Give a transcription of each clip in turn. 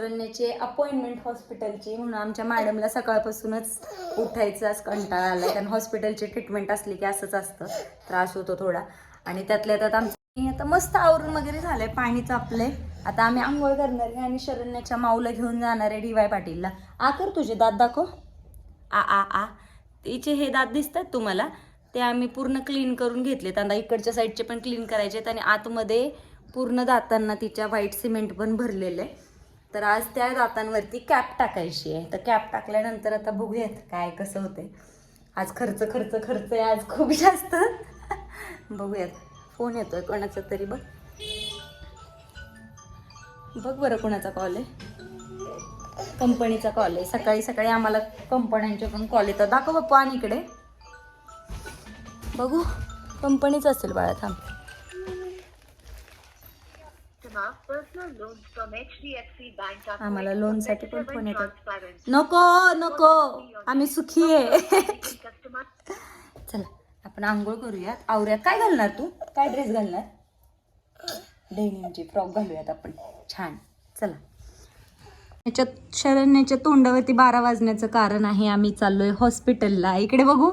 करण्याची अपॉइंटमेंट हॉस्पिटलची म्हणून आमच्या मॅडमला सकाळपासूनच उठायचाच कंटाळा आलाय कारण हॉस्पिटलची ट्रीटमेंट असली की असंच असतं. त्रास होतो थोडा. आणि त्यातल्या त्यात आमचं आता मस्त आवरून वगैरे झालंय. पाणी चापलंय आता आम्ही आंघोळ करणार आहे आणि शरण्याच्या माऊला घेऊन जाणार आहे डी वाय पाटीलला. आ कर तुझे दात दाखव. आ आ आ. तिचे हे दात दिसतात तुम्हाला? ते आम्ही पूर्ण क्लीन करून घेतलेत. आता इकडच्या साईडचे पण क्लीन करायचे आहेत आणि आतमध्ये पूर्ण दातांना तिच्या व्हाईट सिमेंट पण भरलेलं आहे. तर आज त्या दातांवरती कॅप टाकायची आहे. तर कॅप टाकल्यानंतर आता बघूयात काय कसं होतंय. आज खर्च खर्च खर्च आहे. आज खूप जास्त. बघूयात. फोन येतोय कोणाचा तरी बघ. बघ बरं कोणाचा कॉल आहे. कंपनीचा कॉल आहे. सकाळी सकाळी आम्हाला कंपन्यांचे पण कॉल येतात. दाखव बाप्पा आणि इकडे. बघू. कंपनीच असेल बाळा थांब. आम्हाला लोनसाठी पण फोन येतात. नको नको. आम्ही सुखी आहे. चला आपण आंघोळ करूयात. आवऱ्यात काय घालणार तू? काय ड्रेस घालणार? डेनिमची फ्रॉक घालूयात आपण. छान. चला. याच्यात शरण्याच्या तोंडावरती बारा वाजण्याचं कारण आहे आम्ही चाललोय हॉस्पिटलला इकडे बघू.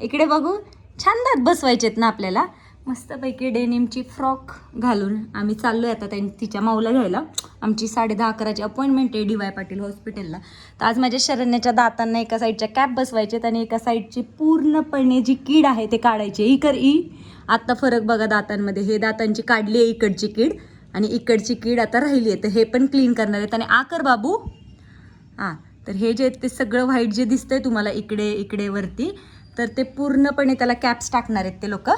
इकडे बघू. छान दात बसवायचेत ना आपल्याला. मस्तपैकी डेनिमची फ्रॉक घालून आम्ही चाललो आहे आता त्यां तिच्या माऊला घ्यायला. आमची साडे दहा अकराची अपॉइंटमेंट आहे डी वाय पाटील हॉस्पिटलला तर आज माझ्या शरण्याच्या दातांना एका साईडच्या कॅप बसवायचे आणि एका साईडची पूर्णपणे जी कीड आहे ते काढायची ई कर ई. आत्ता फरक बघा दातांमध्ये. हे दातांची काढली आहे इकडची कीड आणि इकडची कीड आता राहिली आहे. तर हे पण क्लीन करणार आहेत. आणि आकर बाबू. हां तर हे जे ते सगळं व्हाईट जे दिसतंय तुम्हाला इकडे इकडे वरती तर ते पूर्णपणे त्याला कॅप्स टाकणार आहेत ते लोक.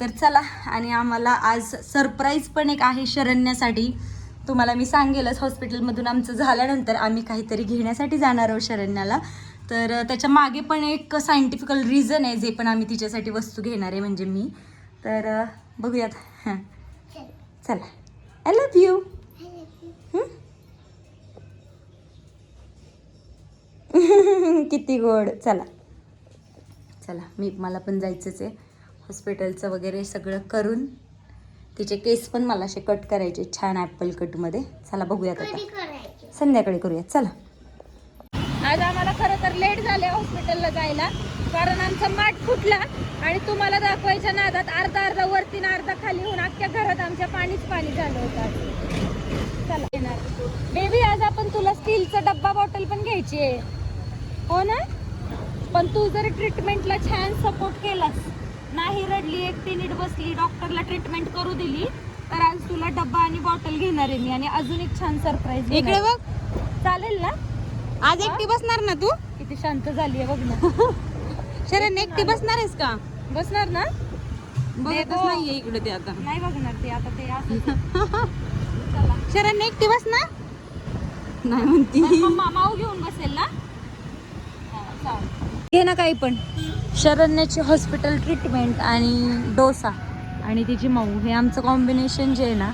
तर चला आणि आम्हाला आज सरप्राईज पण एक आहे शरण्यासाठी. तुम्हाला मी सांगेलच हॉस्पिटलमधून आमचं झाल्यानंतर आम्ही काहीतरी घेण्यासाठी जाणार आहोत शरण्याला. तर त्याच्यामागे पण एक सायंटिफिकल रिझन आहे जे पण आम्ही तिच्यासाठी वस्तू घेणार आहे म्हणजे मी. तर बघूयात. हां. चला. आय लव्ह यू किती गोड. चला. चला मी मला पण जायचंच आहे. हॉस्पिटलचं वगैरे सगळं करून तिचे केस पण मला असे कट करायचे छान ॲपल कटमध्ये. चला बघूयात आता. संध्याकाळी करूयात. चला. आज आम्हाला खरं तर लेट झाले हॉस्पिटलला जायला. कारण आमचा माठ फुटला आणि तुम्हाला दाखवायच्या नादात अर्धा अर्धा वरती आणि अर्धा खाली होऊन अख्ख्या घरात आमच्या पाणीच पाणी झालं होतं. चला. येणार बेबी आज आपण तुला स्टीलचा डब्बा बॉटल पण घ्यायची आहे. हो ना? पण तू जर ट्रीटमेंटला छान सपोर्ट केलास नाही रडली एकटी नीट बसली डॉक्टरला ट्रीटमेंट करू दिली तर आज तुला डब्बा आणि बॉटल घेणार आहे मी आणि अजून एक छान सरप्राईज इकडे बघ. चालेल ना? आज एकटी बसणार ना तू? किती शांत झाली आहे बघ ना. शरण एकटी बसणार आहेस का? बसणार ना? बघतच. नाहीये इकडे ते आता. नाही बघणार ते आता ते असं शरण एकटी बसणार नाही म्हणती. माऊ घेऊन बसेल ना? घे ना काही पण. शरण्याची हॉस्पिटल ट्रीटमेंट आणि डोसा. आणि तिची माऊ हे आमचं कॉम्बिनेशन जे आहे ना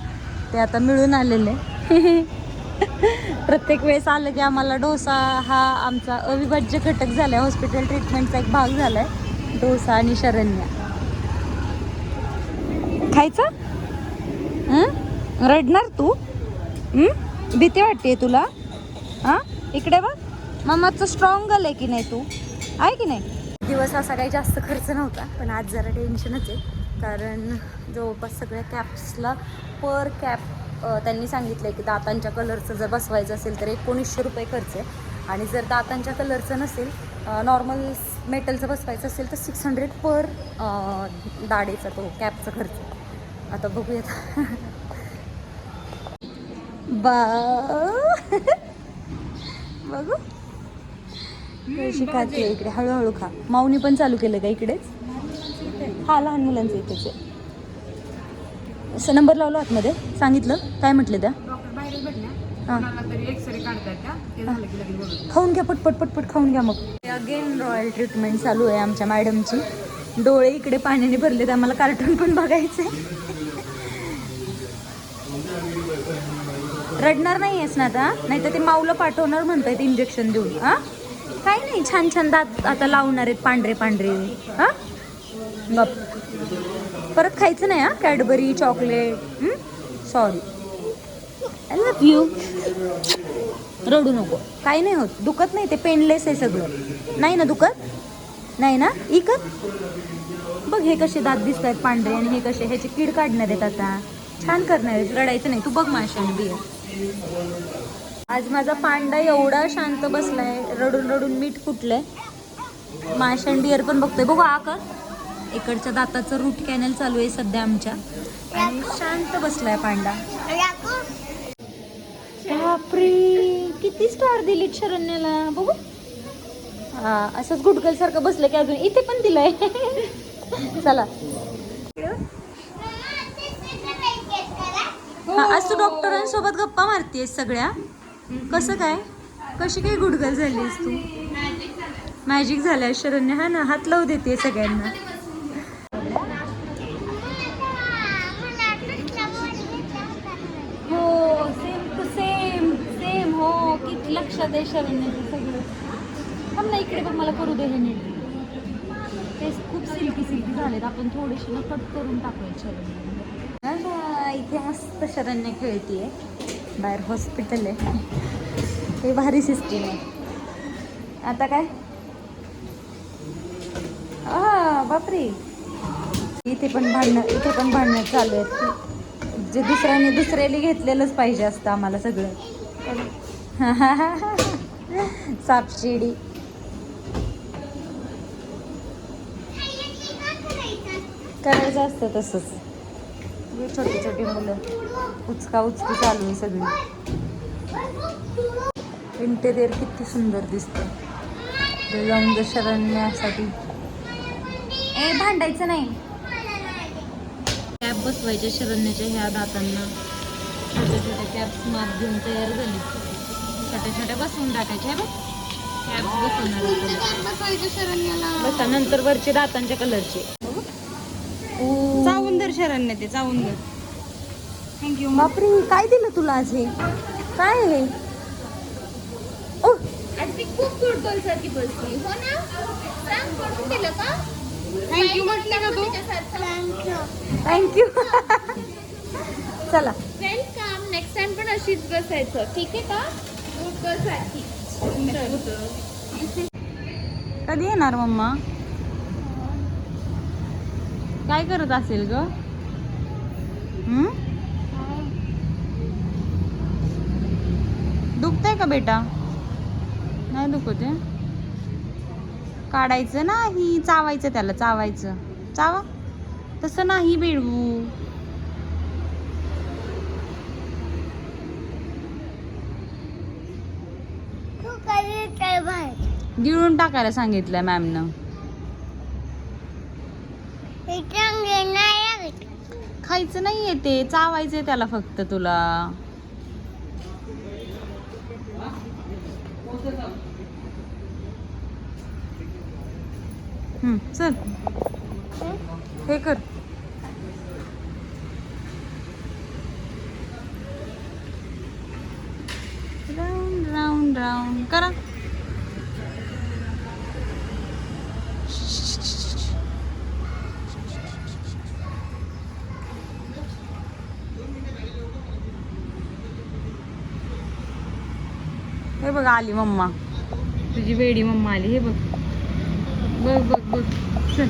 ते आता मिळून आलेलं आहे. प्रत्येक वेळेस आलं की आम्हाला डोसा हा आमचा अविभाज्य घटक झाला आहे हॉस्पिटल ट्रीटमेंटचा एक भाग झाला आहे डोसा आणि शरण्य. खायचं? रडणार तू? भीती वाटते तुला? हां? इकडे बघ. मामाचं स्ट्रॉंग आहे की नाही तू? आहे की नाही? दिवस असा काही जास्त खर्च नव्हता पण आज जरा टेन्शनच आहे. कारण जवळपास सगळ्या कॅप्सला पर कॅप त्यांनी सांगितलं आहे की दातांच्या कलरचं जर बसवायचं असेल तर एकोणीसशे रुपये खर्च आहे. आणि जर दातांच्या कलरचं नसेल नॉर्मल मेटलचं बसवायचं असेल तर सिक्स हंड्रेड पर दाढेचा तो कॅपचा खर्च आता बघूयात. बा बघू. कशी खाते इकडे हळूहळू खा. माऊनी पण चालू केलं का इकडेच? हा लहान मुलांचं इथेच आहे. असं नंबर लावला आतमध्ये? सांगितलं? काय म्हटलं त्या? खाऊन घ्या पटपट पटपट खाऊन घ्या मग. अगेन रॉयल ट्रीटमेंट चालू आहे आमच्या मॅडमची. डोळे इकडे पाण्याने भरलेत आम्हाला कार्टून पण बघायचंय. रडणार नाही आहेस ना आता? नाही तर ते माऊला पाठवणार म्हणतायत इंजेक्शन देऊन. हा? काही नाही छान छान दात आता लावणार आहेत पांढरे पांढरे. हा? गप परत खायचं नाही हा? Cadbury chocolate sorry I love you रडू नको. काही नाही होत. दुखत नाही ते पेनलेस आहे सगळं. नाही ना दुखत? नाही ना? इकत? बघ हे कसे दात दिसत आहेत पांढरे आणि हे कसे ह्याचे कीड काढणार आहेत आता. छान करणार आहेत रडायचं नाही. तू बघ माशाने बिया आज माझा पांडा एवढा शांत बसलाय रडून रडून मीठ फुटलंय. माशन डिअर पण बघतोय. बघू आकर इकडच्या दाताचं रूट कॅनल चालू आहे सध्या आमच्या. आणि शांत बसलाय पांडा. बापरे किती स्टार दिलीत शरण्याला. बघू. हा असंच गुडकल सारखं बसलं की अजून इथे पण दिलंय. चला. हा, आज तू डॉक्टरांसोबत गप्पा मारतीयस सगळ्या. कसं काय? कशी काय गुडगल झालीस तू? मॅजिक झालंय शरण्य हा ना हात लावू देते सगळ्यांना. हो सेम टू सेम सेम हो किती लक्षात आहे शरण्याचं सगळं. थांब ना इकडे पण मला करू दे हे नीट. ते खूप सिल्की सिल्की झालेत. आपण थोडेसे ना कट करून टाकूया शरण्य इथे मस्त शरण्य खेळतीये. बाहेर हॉस्पिटल आहे. हे भारी सिस्टीम आहे. आता काय? आ बापरे. इथे पण भांडणं इथे पण भांडणं चालू आहेत. जे दुसऱ्याने दुसऱ्याने घेतलेलंच पाहिजे असतं आम्हाला सगळं. सापशिडी. करायचं असतं तसंच. हे छोटी छोटी मुलं. उचका उचकी चालू आहे सगळी. इंटेरियर किती सुंदर दिसतं. जाऊन शरण्यासाठी. ए भांडायचं नाही. कॅप बसवायच्या शरण्याच्या ह्या दातांना. छोट्या छोट्या कॅप्स माप घेऊन तयार झाली. छोट्या छोट्या बसवून टाकायच्या बघ. बसवणार बसा नंतर वरचे दातांच्या कलरचे चावून दर शरण्य ते चावून दर थँक्यू बापरे काय दिलं तुला आज हे? काय आहे हे? ओ. थँक्यू म्हटलं का? तू थँक्यू चला. वेलकम नेक्स्ट टाइम पण अशीच बसायचं. ठीक आहे का? बसायची कधी येणार मम्मा? काय करत असेल ग? दुखतंय का बेटा? नाही दुखत काढायचं नाही चावायचं त्याला चावायचं. चावा. तसं नाही बेडवू गिळून टाकायला सांगितलं मॅमनं. खायचं नाहीये ते चावायचंय त्याला फक्त तुला. चल. हे कर. Round round round. करा. हे बघ आली मम्मा. तुझी वेडी मम्मा आली हे बघ. बघ बघ बघ. चल.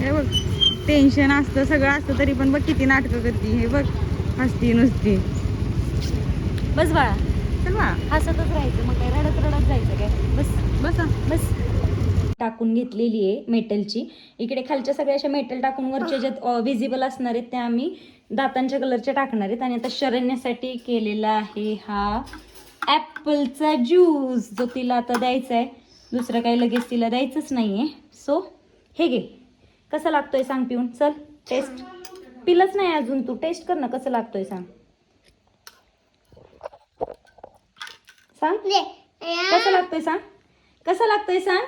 हे बघ. टेन्शन असतं सगळं असतं तरी पण बघ किती नाटकं करते. हे बघ. हसती नुसती. बस बाळा. चल बा हसतच राहायचं. मग काय रडत रडत जायचं काय? बस. बसा बस. टाकून घेतलेली आहे मेटलची इकडे खालच्या सगळ्या अशा मेटल टाकून वरच्या ज्या विजिबल असणार आहेत त्या आम्ही दातांच्या कलरच्या टाकणार आहेत आणि आता शरण्यासाठी केलेला आहे हा ॲपलचा ज्यूस जो तिला आता द्यायचा आहे. दुसरं काही लगेच तिला द्यायचंच नाही आहे सो हे घे. कसं लागतोय सांग पिऊन. चल टेस्ट पिलंच नाही अजून तू. टेस्ट कर ना कसं लागतोय सांग. सांग. कसं लागतोय सांग. कसं लागतोय सांग.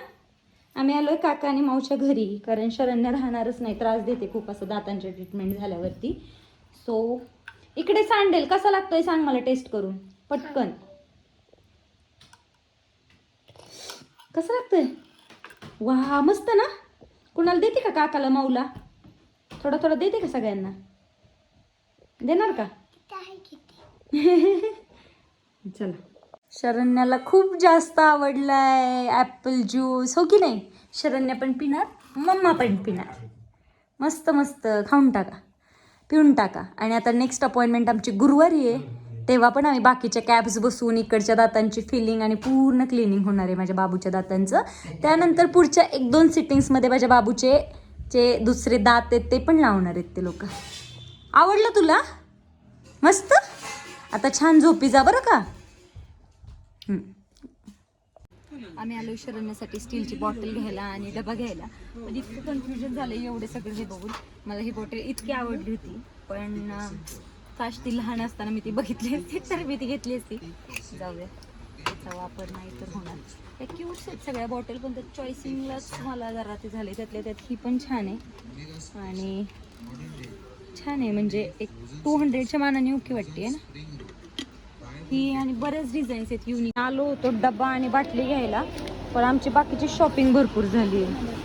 आम्ही आलोय काका आणि मावच्या घरी. कारण शरण्य राहणारच नाही. त्रास देते खूप असं दातांच्या ट्रीटमेंट झाल्यावरती. सो इकडे सांडेल कसा लागतोय सांग मला टेस्ट करून. पटकन. कसं लागतंय? वा मस्त ना? कुणाला देते का काकाला माऊला? थोडा थोडा देते का सगळ्यांना? देणार का? चला. शरण्याला खूप जास्त आवडलाय ॲपल ज्यूस हो की नाही? शरण्या पण पिणार मम्मा पण पिणार. मस्त मस्त. खाऊन टाका. पिऊन टाका. आणि आता नेक्स्ट अपॉइंटमेंट आमची गुरुवारी आहे. तेव्हा पण आम्ही बाकीच्या कॅब्स बसून इकडच्या दातांची फिलिंग आणि पूर्ण क्लिनिंग होणार आहे माझ्या बाबूच्या दातांचं. त्यानंतर पुढच्या एक दोन सिटिंग्समध्ये माझ्या बाबूचे जे दुसरे दात आहेत ते पण लावणार आहेत ते लोक. आवडलं तुला? मस्त? आता छान झोपी जा बरं का? हम्म. आम्ही आलो शरण्यासाठी स्टीलची बॉटल घ्यायला आणि डबा घ्यायला. पण इतकं कन्फ्युजन झालं एवढे सगळे हे बघून. मला ही बॉटल इतकी आवडली होती. पण काश ती लहान असताना मी ती बघितली असती तर मी ती घेतली असती. जाऊ दे त्याचा वापर नाही तर होणार. त्या क्यूट्स आहेत सगळ्या बॉटल पण त्या चॉईसिंगलाच मला जरा ते झाले. त्यातल्या त्यात ही पण छान आहे. आणि छान आहे म्हणजे एक टू हंड्रेडच्या मानाने ओके वाटते ना? ही आणि बरेच डिझाईन्स आहेत युनिक आलो होतो डबा आणि बाटली घ्यायला पण आमची बाकीची शॉपिंग भरपूर झाली आहे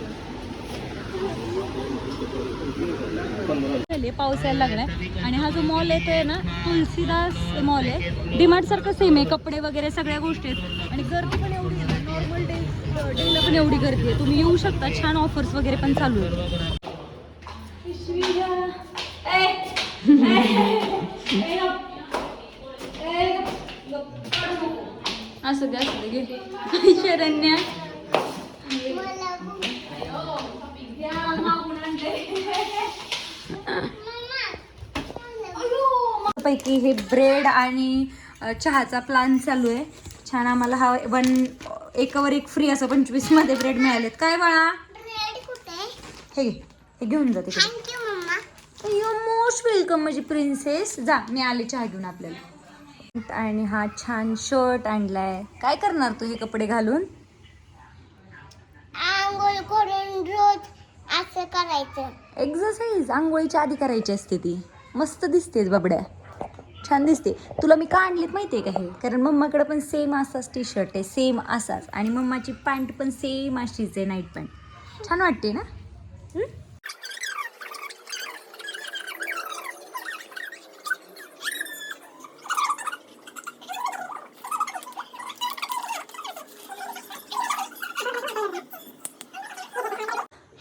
झाली, पाऊस यायला लागलाय आणि हा जो मॉल येतोय ना तुलसीदास मॉल आहे डिमार्ट सारखं सेम आहे कपडे वगैरे सगळ्या गोष्टी आहेत आणि गर्दी पण एवढी नॉर्मल डे डेला पण एवढी गर्दी आहे तुम्ही येऊ शकता छान ऑफर्स वगैरे पण चालू आहे असं दे असं दे घे. शरण्या. पैकी हे ब्रेड आणि चहाचा प्लान चालू आहे. छान आम्हाला हा वन एकावर एक फ्री असं पंचवीसमध्ये ब्रेड मिळालेत. काय बाळा? हे हे घेऊन जा तिकडे. यू मोस्ट वेलकम माझी प्रिन्सेस जा मी आले चहा घेऊन आपल्याला. आणि हा छान शर्ट आणलाय. काय करणार तू हे कपडे घालून? आंघोळ करून रोज असं करायचं. एक्झरसाईज आंघोळीच्या आधी करायची असते ती. मस्त दिसतेस बाबड्या. छान दिसते. तुला मी का आणलीत माहिती आहे का हे? कारण मम्माकडे पण सेम असाच टी शर्ट आहे सेम असाच. आणि मम्माची पॅन्ट पण सेम अशीच आहे नाईट पॅन्ट छान वाटते ना हं?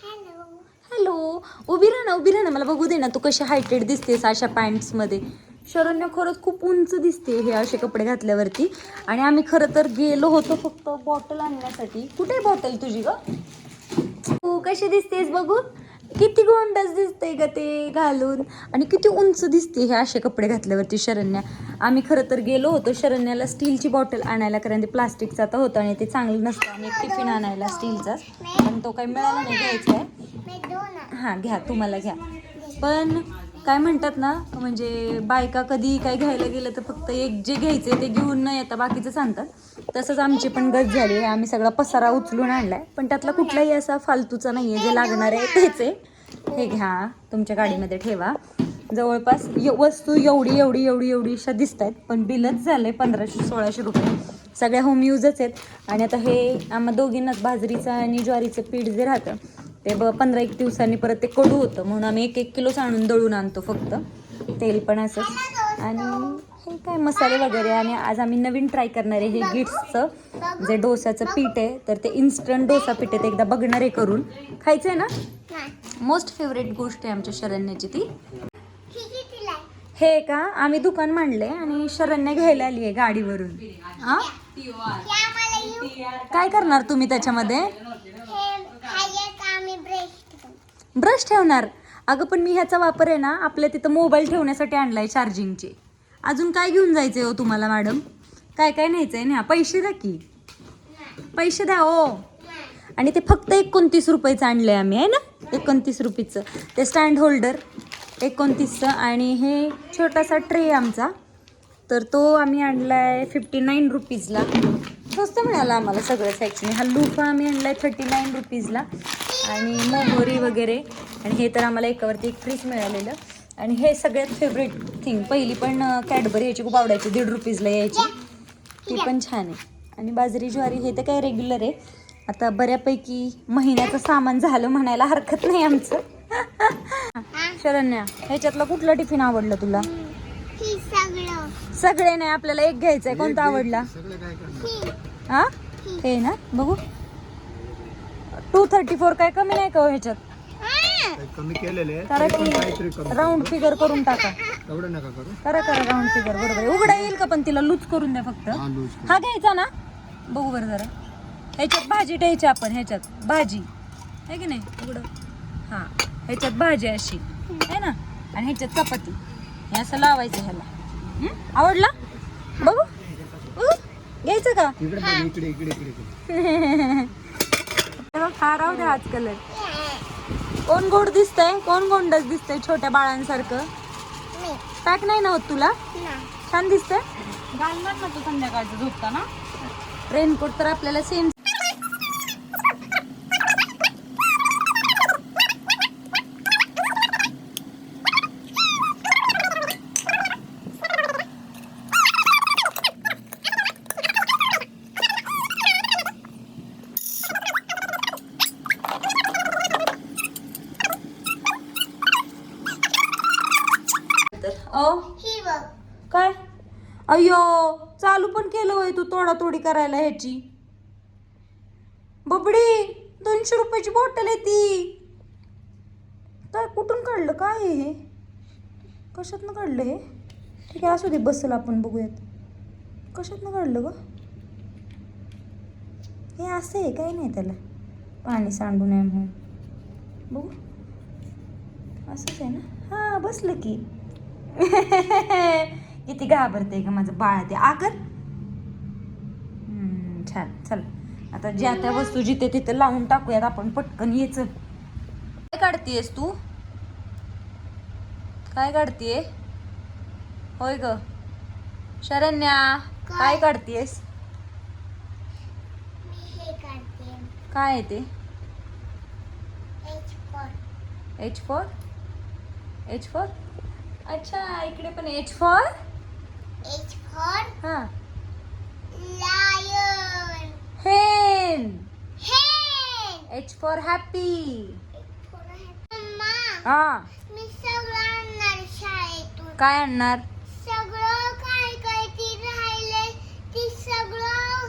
हॅलो हॅलो उभी राहा ना उभी राहा ना तू कशी हायटेड दिसतेस अशा पॅन्ट्समध्ये? शरण्य खरंच खूप उंच दिसते हे असे कपडे घातल्यावरती. आणि आम्ही खरं तर गेलो होतो फक्त बॉटल आणण्यासाठी. कुठे बॉटल तुझी ग? तू कशी दिसतेस बघू? किती गोंडस दिसते ग ते घालून. आणि किती उंच दिसते हे असे कपडे घातल्यावरती शरण्या. आम्ही खरं तर गेलो होतो शरण्याला स्टीलची बॉटल आणायला कारण ते प्लास्टिकचा आता होतं आणि ते चांगलं नसतं. आणि एक टिफिन आणायला स्टीलचाच पण तो काही मिळाला नाही घ्यायचा आहे. हां घ्या तुम्हाला घ्या. पण काय म्हणतात ना म्हणजे बायका कधी काय घ्यायला गेलं तर फक्त एक जे घ्यायचे ते घेऊन न येता बाकीचं सांगतात. तसंच आमची पण गत झाली आहे. आम्ही सगळा पसारा उचलून आणलाय. पण त्यातला कुठलाही असा फालतूचा नाही आहे जे लागणार आहे तेच आहे. हे घ्या. तुमच्या गाडीमध्ये ठेवा. जवळपास य वस्तू एवढी एवढी एवढी एवढी अशा दिसत आहेत पण बिलच झालं आहे पंधराशे सोळाशे रुपये. सगळ्या होम यूजच आहेत. आणि आता हे आम्हा दोघींनाच बाजरीचं आणि ज्वारीचं पीठ जे राहतं ते ब पंधरा एक दिवसांनी परत ते कडू होतं. म्हणून आम्ही एक एक किलोच आणून दळून आणतो फक्त. तेल पण असंच. आणि हे काय मसाले वगैरे. आणि आज आम्ही नवीन ट्राय करणार आहे हे गिट्सचं. जे डोसाचं पीठ आहे तर ते इन्स्टंट डोसा पीठ आहे. ते एकदा बघणार आहे करून. खायचं आहे ना? मोस्ट फेवरेट गोष्ट आहे आमच्या शरण्याची ती. ही का? आम्ही दुकान मांडले आणि शरण्य घ्यायला आली आहे गाडीवरून काय करणार तुम्ही त्याच्यामध्ये हे खायचं आम्ही ब्रेक ब्रश ठेवणार. अगं पण मी ह्याचा वापर आहे ना आपल्या तिथं मोबाईल ठेवण्यासाठी आणलाय चार्जिंगचे अजून काय घेऊन जायचंय हो तुम्हाला मॅडम काय काय न्यायचंय ना पैसे द्या की. पैसे द्या हो. आणि ते फक्त एकोणतीस रुपयेचं आणलंय आम्ही आहे ना? एकोणतीस रुपीचं ते स्टँड होल्डर एकोणतीसचं. आणि हे छोटासा ट्रे आमचा. तर तो आम्ही आणलाय फिफ्टी नाईन रुपीजला स्वस्त मिळाला आम्हाला सगळंच ॲक्च्युली हा लुफा आम्ही आणलाय थर्टी नाईन रुपीजला आणि मोहरी वगैरे. आणि हे तर आम्हाला एकावरती एक फ्रीज मिळालेलं. आणि हे सगळ्यात फेवरेट थिंग पहिली पण कॅडबरी याची खूप आवडायची. दीड रुपीजला यायची. ती पण छान आहे. आणि बाजरी ज्वारी हे तर काय रेग्युलर आहे. आता बऱ्यापैकी महिन्याचं सामान झालं म्हणायला हरकत नाही आमचं. शरण्या ह्याच्यातलं कुठलं टिफिन आवडलं तुला? ही सगळं. सगळे नाही आपल्याला एक घ्यायचंय. कोणता आवडला? ही? हा हे ना बघू. टू थर्टी फोर काय कमी नाही का हो ह्याच्यात. कमी केलेले करा की राऊंड फिगर करून टाका. एवढं नका करू. करा करा राऊंड फिगर बरोबर आहे. उघडा येईल का पण तिला लूज करून द्या फक्त? हा लूज हा घ्यायचा ना? बघू बरं जरा. ह्याच्यात भाजी द्यायची आपण ह्याच्यात. भाजी. आहे की नाही? उघडं. हां. ह्याच्यात भाजी अशी. आहे ना? आणि ह्याच्यात चपाती. हे असं लावायचं ह्याला. हं? आवडला? बघू. घ्यायचं का इकडे बघ इकडे इकडे इकडे इकडे. हे बघ, हा राहू दे हाच कलर कोण गोड दिसतंय? कोण गोंडच दिसतंय छोट्या बाळांसारखं? मी. पॅक नाही ना होत तुला? ना. छान दिसतंय? घालणार ना तू संध्याकाळचं झोपताना? रेनकोट तर आपल्याला सेम ही बघ. काय? अय्यो चालू पण केलं होय तू तोडातोडी करायला ह्याची. बबडी दोनशे रुपयाची बॉटल आहे ती. काय कुठून काढलं? काय आहे हे? कशातनं काढलं हे? ठीक आहे असू दे बसल आपण बघूयात. कशातनं काढलं ग? हे असं आहे काही नाही त्याला. पाणी सांडू नये म्हणून. बघू. असंच आहे ना? हां बसलं की. किती घाबरते का माझं बाळ ते. आगर छान. चल. आता ज्या त्या वस्तू जिथे तिथे लावून टाकूयात आपण पटकन येच काय काढतीयस तू? काय काढतीये? होय ग. शरण्या काय काढतीयस? हे काय आहे ते? H for H for H for अच्छा इकडे पण एच फॉर एच फॉर हां. Lion hen hen H for happy हां. मी सगळं आणणार शाळेतून. काय आणणार? सगळं काय काय ती राहिले ती सगळं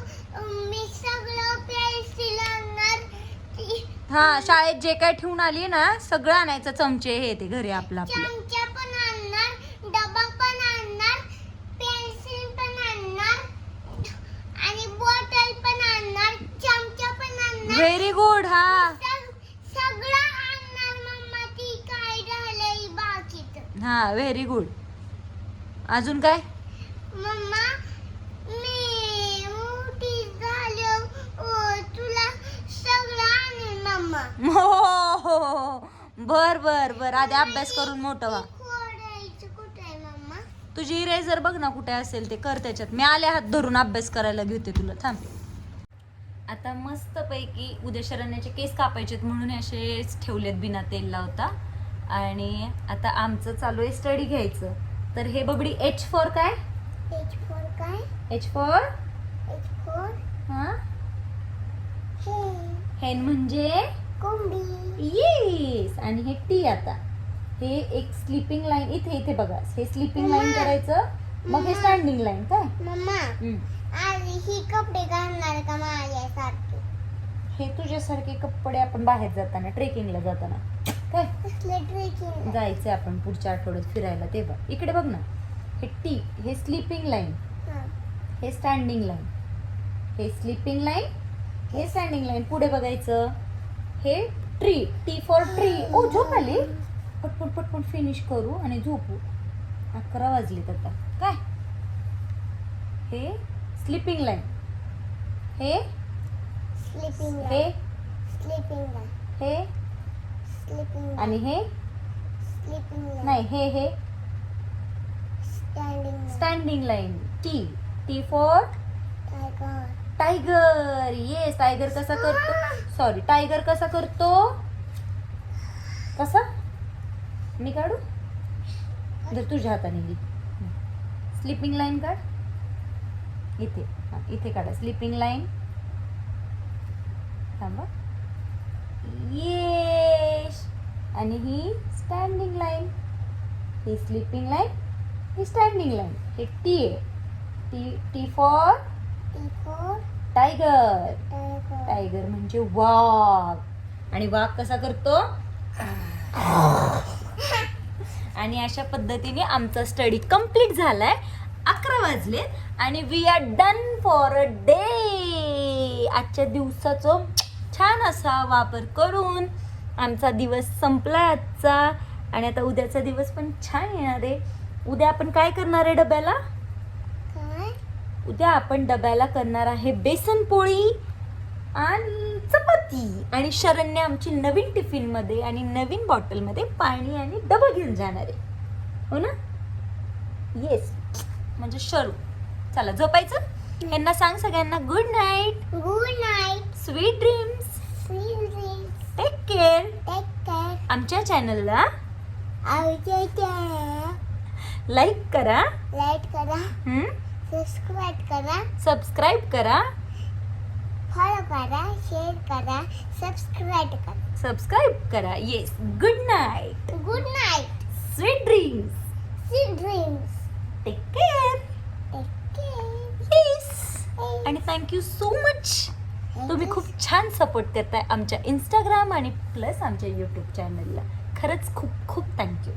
मी सगळं पेन्सिल आणणार. ती हा शाळेत जे काय ठेवून आली ना सगळं आणायचं चमचे हे ते घरी आपलं आपलं चमचा पण आणणार डबा पण आणणार पेन्सिल पण आणणार आणि बॉटल पण आणणार चमचा पण आणणार व्हेरी गुड हा सग- सगळं आणणार मम्मा ती काय राहिलंय बाकीचं हा व्हेरी गुड अजून काय? मम्मा मी मोठी झालो तुला सगळं आणेन मम्मा. हो, हो, हो. बर बर बर. आधी अभ्यास करून मोठं व्हा. कुठे मम्मा? तुझी इरेझर बघ ना कुठे असेल ते कर त्याच्यात. मी आले हात धरून अभ्यास करायला घेते तुला. थांब. आता मस्त पैकी उद्या शरण्याचे केस कापायचेत म्हणून हे असेच ठेवलेत बिना तेल लावता. आणि आता आमचं चालू आहे स्टडी घ्यायचं. तर हे बबडी एच फॉर काय? एच फोर काय? एच फॉर एच फोर हा? हेन म्हणजे? कोंबडी. येस आणि हे टी आता. हे एक स्लीपिंग लाईन इथे इथे बघा. हे स्लीपिंग लाईन करायचं. मग हे स्टँडिंग लाईन काय? मम्मा. आज ही कपडे घालणार का माझ्यासारखे? हे तुझ्यासारखे कपडे आपण बाहेर जाताना ट्रेकिंगला जाताना. काय? जायचं आपण पुढच्या आठवड्यात फिरायला. तेव्हा इकडे बघ ना. हे टी हे स्लीपिंग लाईन हे. स्टँडिंग लाईन हे स्लीपिंग लाईन हे स्टँडिंग लाईन पुढे बघायचं. हे ट्री टी फॉर ट्री ओ झोप आली. पटपट पटपट फिनिश करू आणि झोपू. अकरा वाजलेत आता. काय? हे स्लीपिंग लाईन हे स्लीपिंग हे स्लीपिंग हे आणि हे? स्लीपिंग नाही हे हे? Standing line T T for tiger yes tiger कसा करतो? सॉरी टायगर कसा करतो? कसा? मी काढू? जर तुझ्या हाताने घे. स्लिपिंग लाईन काढ. इथे. हा, इथे काढा. स्लिपिंग लाईन थांबा. येस आणि ही स्टँडिंग लाईन ही स्लिपिंग लाईन ही स्टँडिंग लाईन हे टी आहे T T for tiger tiger म्हणजे वाघ. आणि वाघ कसा करतो? आणि अशा पद्धतीने आमचा स्टडी कंप्लीट झालाय. अकरा वाजले आणि we are done for a day आजच्या दिवसाचं छान असा वापर करून आमचा दिवस संपला आजचा. आणि आता उद्याचा दिवस पण छान येणार आहे. उद्या आपण काय करणार आहे डब्याला? काय? उद्या आपण डब्याला करणार आहे बेसन पोळी आणि चपाती. आणि शरण्य आमची नवीन टिफिनमध्ये आणि नवीन बॉटलमध्ये पाणी आणि डबा घेऊन जाणार आहे. हो ना? येस म्हणजे शरू. चला झोपायचं? यांना सांग सगळ्यांना good night good night sweet dreams take care take care आमच्या चॅनलला आवडते लाईक करा. लाईक करा. सबस्क्राईब करा. सबस्क्राईब करा. फॉलो करा शेअर करा सबस्क्राईब करा. सबस्क्राईब करा. Yes good night good night sweet dreams sweet dreams take care take care yes आणि थँक्यू सो मच तुम्ही खूप छान सपोर्ट करताय आमच्या इंस्टाग्राम आणि प्लस आमच्या यूट्यूब चॅनलला खरंच खूप खूप थँक्यू